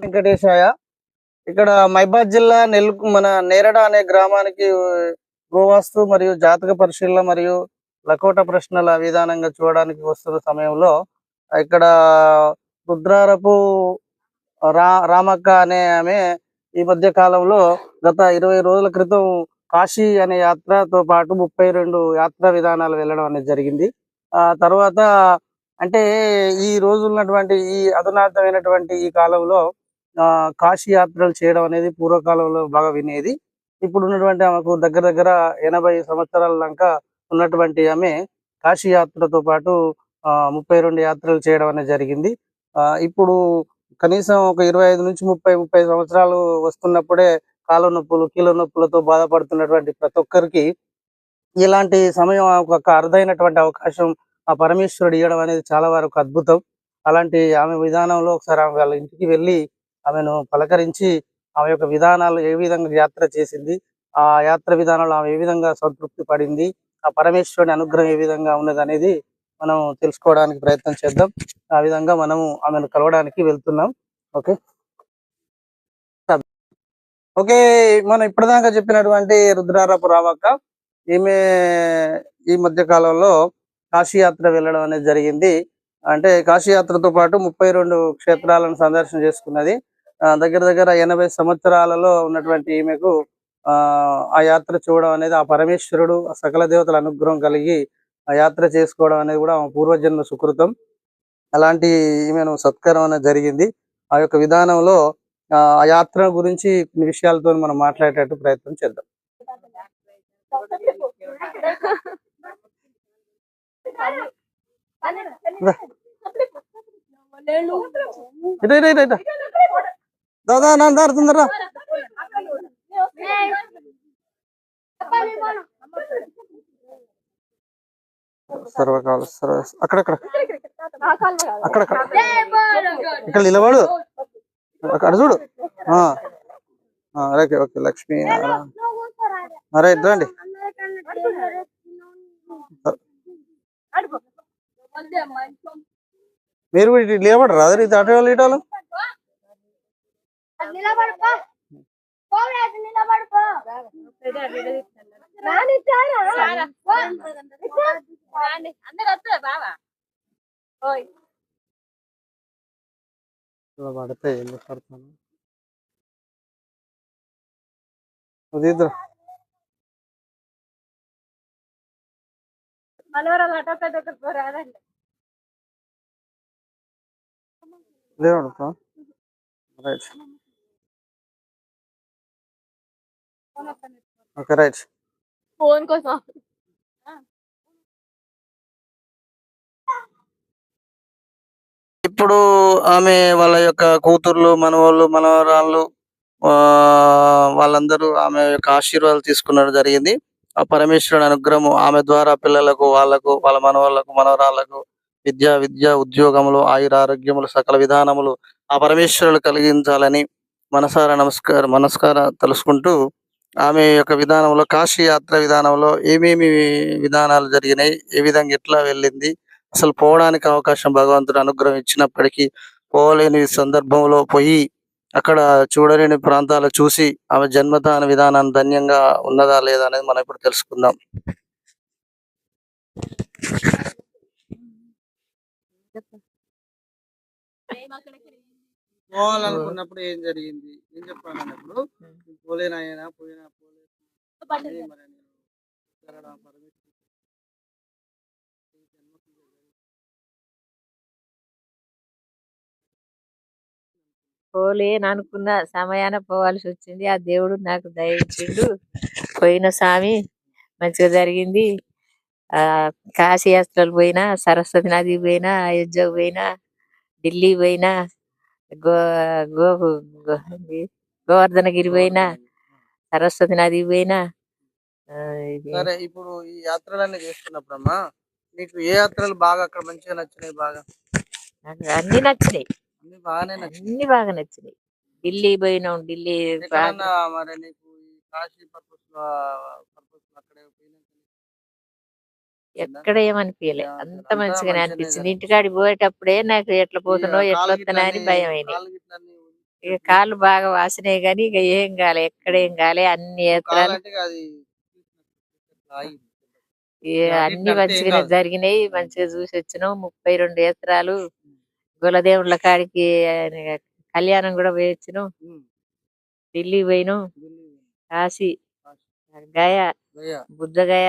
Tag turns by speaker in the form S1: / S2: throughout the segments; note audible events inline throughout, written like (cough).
S1: వెంకటేశాయ. ఇక్కడ మైబాద్ జిల్లా నెల్లు మన నేరడ అనే గ్రామానికి గోవాస్తు మరియు జాతక పరిశీలన మరియు లకోట ప్రశ్నల విధానంగా చూడడానికి వస్తున్న సమయంలో ఇక్కడ రుద్రారపు రా రామక్క అనే ఆమె ఈ మధ్య కాలంలో గత ఇరవై రోజుల క్రితం కాశీ అనే యాత్రతో పాటు ముప్పై రెండు యాత్రా విధానాలు వెళ్ళడం అనేది జరిగింది. ఆ తర్వాత అంటే ఈ రోజు ఉన్నటువంటి ఈ అధునాతమైనటువంటి ఈ కాలంలో కాశీ యాత్రలు చేయడం అనేది పూర్వకాలంలో బాగా వినేది. ఇప్పుడు ఉన్నటువంటి ఆమెకు దగ్గర దగ్గర ఎనభై సంవత్సరాల దాకా ఉన్నటువంటి ఆమె కాశీ యాత్రతో పాటు ఆ ముప్పై రెండు యాత్రలు చేయడం అనేది జరిగింది. ఆ ఇప్పుడు కనీసం ఒక ఇరవై ఐదు నుంచి ముప్పై ముప్పై సంవత్సరాలు వస్తున్నప్పుడే కాళ్ళ నొప్పులు కీళ్ళ నొప్పులతో బాధపడుతున్నటువంటి ప్రతి ఒక్కరికి ఇలాంటి సమయం ఒక అరుదైనటువంటి అవకాశం ఆ పరమేశ్వరుడు ఇవ్వడం అనేది చాలా వరకు అద్భుతం. అలాంటి ఆమె విధానంలో ఒకసారి ఆమె వాళ్ళ ఇంటికి వెళ్ళి ఆమెను పలకరించి ఆమె యొక్క విధానాలు ఏ విధంగా యాత్ర చేసింది ఆ యాత్ర విధానంలో ఆమె ఏ విధంగా సంతృప్తి పడింది ఆ పరమేశ్వరుని అనుగ్రహం ఏ విధంగా ఉన్నది అనేది మనం తెలుసుకోవడానికి ప్రయత్నం చేద్దాం. ఆ విధంగా మనము ఆమెను కలవడానికి వెళ్తున్నాం. ఓకే? ఓకే మనం ఇప్పటిదాకా చెప్పినటువంటి రుద్రారపు రావక్క ఈమె ఈ మధ్య కాలంలో కాశీయాత్ర వెళ్ళడం అనేది జరిగింది. అంటే కాశీయాత్రతో పాటు ముప్పై రెండు క్షేత్రాలను సందర్శన చేసుకున్నది. దగ్గర దగ్గర ఎనభై సంవత్సరాలలో ఉన్నటువంటి ఈమెకు ఆ యాత్ర చూడడం అనేది ఆ పరమేశ్వరుడు సకల దేవతల అనుగ్రహం కలిగి ఆ యాత్ర చేసుకోవడం అనేది కూడా ఆమె పూర్వజన్మ సుకృతం. అలాంటి ఈమెను సత్కారం అనేది జరిగింది. ఆ యొక్క విధానంలో ఆ యాత్ర గురించి కొన్ని విషయాలతో మనం మాట్లాడేటట్టు ప్రయత్నం చేద్దాం. (laughs) ఇటు ఇటు ఇటు. దాదా నా దారి తొందరరా. సర్వకాల సర్వ అక్కడక్కడ. అక్కడక్కడ. ఇక్కడ నిలబడు. అక్కడ చూడు. ఆ. ఓకే ఓకే లక్ష్మి రైట్ రండి. మీరు కూడా ఇటు అదే ఇది అటు వాళ్ళు ఇటు వాళ్ళు?
S2: నిలబడుకో పోరాదు నిలబడుకో రానిచ్చారా అందరు వస్తారు బావా. ఓయ్.
S1: ఇలా పడితే ఎందుకు పడతాను? అది ఇద్దరు
S2: మనవరాలు అటో పెద్ద పోరాదండి.
S1: దేవుడు రైట్. Okay right.
S2: ఫోన్ కోసం.
S1: ఇప్పుడు ఆమె వాళ్ళ యొక్క కూతుర్లు మనవాళ్ళు మనవరాళ్ళు ఆ, వాళ్ళందరూ ఆమె యొక్క ఆశీర్వాదాలు తీసుకున్నది జరిగింది. ఆ పరమేశ్వరుని అనుగ్రహం ఆమె ద్వారా పిల్లలకు వాళ్ళకు వాళ్ళ మనవాళ్ళకు మనవరాళ్ళకు విద్య విద్య ఉద్యోగములు ఆయుర ఆరోగ్యములు సకల విధానములు ఆ పరమేశ్వరులు కలిగించాలని మనసారా నమస్కారం మనస్కార తెలుసుకుంటూ ఆమె యొక్క విధానంలో కాశీ యాత్ర విధానంలో ఏమేమి విధానాలు జరిగినాయి ఏ విధంగా ఎట్లా వెళ్ళింది అసలు పోవడానికి అవకాశం భగవంతుడు అనుగ్రహం ఇచ్చినప్పటికీ పోలేని సందర్భంలో పోయి అక్కడ చూడలేని ప్రాంతాలు చూసి ఆమె జన్మదాన విధానం ధన్యంగా ఉన్నదా లేదా అనేది మనం ఇప్పుడు తెలుసుకుందాం. పోవాలనుకున్నప్పుడు ఏం జరిగింది? ఏం చెప్పాలన్నప్పుడు పోలేనాయనా? పోయినా పోలే మరి నేను ఇక్కడ పరమేశ్వరుడు
S3: పోలేను అనుకున్న సమయాన పోవాల్సి వచ్చింది. ఆ దేవుడు నాకు దయ ఇచ్చిండు పోయిన స్వామి మంచిగా జరిగింది. ఆ కాశీ యాత్రలు పోయినా సరస్వతి నది పోయినా అయోధ్యకు పోయినా ఢిల్లీ పోయినా గో గో గోవర్ధనగిరి పోయినా సరస్వతి నది పోయినా
S1: సరే ఇప్పుడు ఈ యాత్రలన్నీ చేస్తున్నప్పుడమ్మా నీకు ఏ యాత్రలు బాగా అక్కడ మంచిగా నచ్చినాయి బాగా?
S3: నాకు అన్ని నచ్చినాయి.
S1: అన్ని బాగానే నచ్చినాయి.
S3: అన్ని బాగా నచ్చినాయి. ఢిల్లీ పోయినాం ఢిల్లీ
S1: ఎక్కడన్నా మరి నీకు ఈ కాశీ పర్పస్ పర్పస్ అక్కడే పోయినాక
S3: ఎక్కడ ఏమనిపించలే
S1: అంతా
S3: అంత మంచిగానే అనిపించింది. ఇంటికాడికి పోయేటప్పుడే నాకు ఎట్లా పోతున్నో ఎట్లా
S1: కాళ్ళు
S3: వస్తానా అని భయం
S1: గిట్లన్నీ
S3: ఇక కాళ్ళు బాగా వాసినాయి కానీ ఇక ఏం కాలే ఎక్కడ ఏం కాలే అన్ని యాత్రలు అన్ని
S1: కాదు.
S3: జరిగినాయి మంచిగా చూసి వచ్చినాం ముప్పై రెండు యాత్రలు గులదేవుళ్ళ కాడికి కళ్యాణం కూడా పోయి వచ్చినాం
S1: ఉమ్.
S3: ఢిల్లీ పోయినాం కాశీ గయా
S1: గయా.
S3: బుద్ధగయ.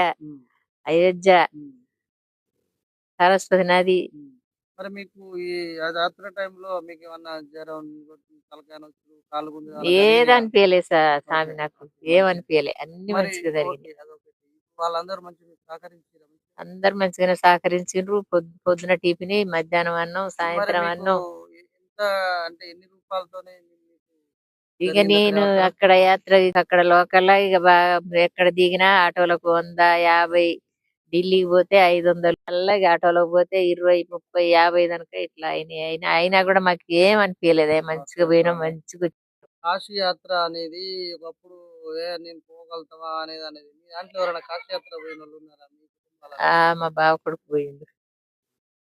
S3: అయోధ్య. సరస్వతి నది.
S1: మరి మీకు ఈ ఆ యాత్ర టైంలో మీకు ఏమన్నా జ్వరం తలకాయ నొప్పులు కాళ్ళు గుంజ
S3: ఏది అనిపించలేదు సా- స్వామి నాకు ఏమనిపించలే అన్ని మంచిగా జరిగింది.
S1: వాళ్ళందరూ మంచిగా సహకరించారు?
S3: అందరు మంచిగానే సహకరించిండ్రు పొద్దు పొద్దున టిఫిన్ మధ్యాహ్నం అన్నం సాయంత్రం అన్నం.
S1: ఎంత అంటే ఎన్ని రూపాయలతోనే మీకు
S3: ఇక నేను
S1: అక్కడ యాత్ర?
S3: అక్కడ యాత్ర అక్కడ లోకల్ ఇక బాగా ఎక్కడ దిగినా ఆటోలకు వంద యాభై ఢిల్లీకి పోతే ఐదు వందలు ఇక ఆటోలోకి పోతే ఇరవై ముప్పై యాభై కనుక ఇట్లా అయినాయి. అయినా అయినా కూడా మాకు ఏం అనిపించలేదు మంచిగా పోయినాం మంచిగా
S1: కాశీ యాత్ర అనేది ఒకప్పుడు ఏ నేను పోగలుగుతావా అనేది అనేది. మీ దాంట్లో ఎవరైనా కాశీ యాత్ర పోయిన వాళ్ళు ఉన్నారా? మీ కుటుంబాలలో?
S3: ఆ మా బావ కొడుకు పోయిండు.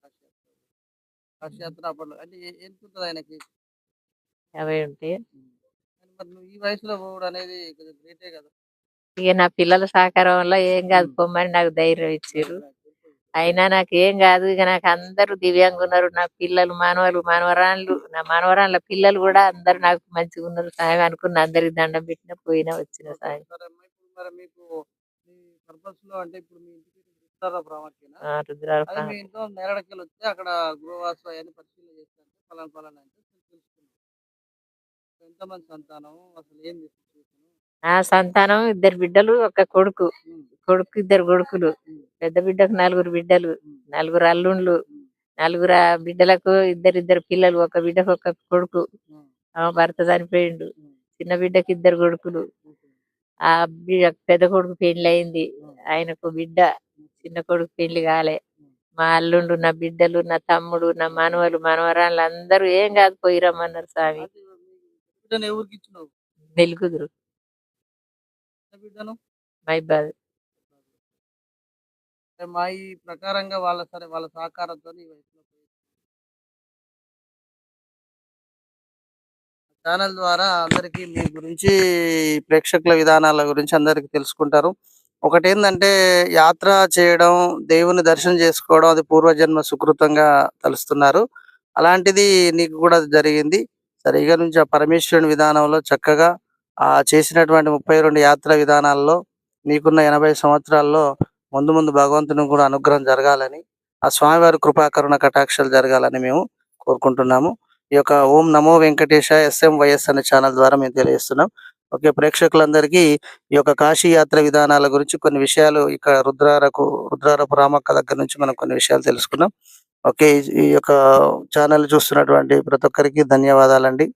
S1: కాశీ యాత్ర. కాశీ యాత్ర అప్పట్లో అంటే ఏ- ఎంత ఉంటుంది ఆయనకి?
S3: యాభై ఉంటే.
S1: కానీ మరి నువ్వు ఈ వయసులో పోవడం అనేది కొంచెం గ్రేటే కదా.
S3: ఇక నా పిల్లల సహకారం వల్ల ఏం కాదు. పొమ్మని నాకు ధైర్యం ఇచ్చారు అయినా నాకు ఏం కాదు ఇక నాకు అందరూ దివ్యాంగా ఉన్నారు. నా పిల్లలు మనవలు మనవరాళ్ళు నా మనవరాళ్ళ పిల్లలు కూడా అందరు నాకు మంచిగా ఉన్నారు. సాయం అనుకున్న అందరికి దండం పెట్టిన పోయినా వచ్చిన. సాయం.
S1: ఎంతమంది సంతానం అసలు సిచ్యువేషన్
S3: నా సంతానం ఇద్దరు బిడ్డలు ఒక కొడుకు. కొడుకు ఇద్దరు కొడుకులు. పెద్ద బిడ్డకు నలుగురు బిడ్డలు నలుగురు అల్లుండ్లు నలుగురు బిడ్డలకు ఇద్దరిద్దరు పిల్లలు ఒక బిడ్డకు ఒక కొడుకు. ఆ భర్త చనిపోయిండు. చిన్న బిడ్డకి ఇద్దరు కొడుకులు. ఆ పెద్ద కొడుకు పెళ్ళి అయింది ఆయనకు బిడ్డ చిన్న కొడుకు పెళ్ళి కాలే. మా అల్లుండు నా బిడ్డలు నా తమ్ముడు నా మనవలు మనవరాళ్ళు అందరూ ఏం కాదు పోయి రమ్మన్నారు స్వామి
S1: బిడ్డను బిడ్డను
S3: మైబాద్
S1: అంటే మా ఈ ప్రకారంగా వాళ్ళ సరే వాళ్ళ సహకారంతో ఈ వయసులో ఛానల్ ద్వారా అందరికీ మీ గురించి ప్రేక్షకుల విధానాల గురించి అందరికీ తెలుసుకుంటారు. ఒకటి ఏంటంటే యాత్ర చేయడం దేవుని దర్శనం చేసుకోవడం అది పూర్వజన్మ సుకృతంగా తలుస్తున్నారు. అలాంటిది నీకు కూడా జరిగింది. సరే ఇక నుంచి ఆ పరమేశ్వరుని విధానంలో చక్కగా ఆ చేసినటువంటి ముప్పై రెండు యాత్ర విధానాల్లో నీకున్న ఎనభై సంవత్సరాల్లో ముందు ముందు భగవంతుని కూడా అనుగ్రహం జరగాలని ఆ స్వామివారి కృపాకరుణ కటాక్షాలు జరగాలని మేము కోరుకుంటున్నాము. ఈ యొక్క ఓం నమో వెంకటేశ ఎస్ఎం వైఎస్ అనే ఛానల్ ద్వారా మేము తెలియజేస్తున్నాం. ఓకే ప్రేక్షకులందరికీ ఈ యొక్క కాశీ యాత్ర విధానాల గురించి కొన్ని విషయాలు ఇక్కడ రుద్రారకు రుద్రారపు రామక్క దగ్గర నుంచి మనం కొన్ని విషయాలు తెలుసుకున్నాం. ఓకే ఈ- ఈ యొక్క ఛానల్ చూస్తున్నటువంటి ప్రతి ఒక్కరికి ధన్యవాదాలండి.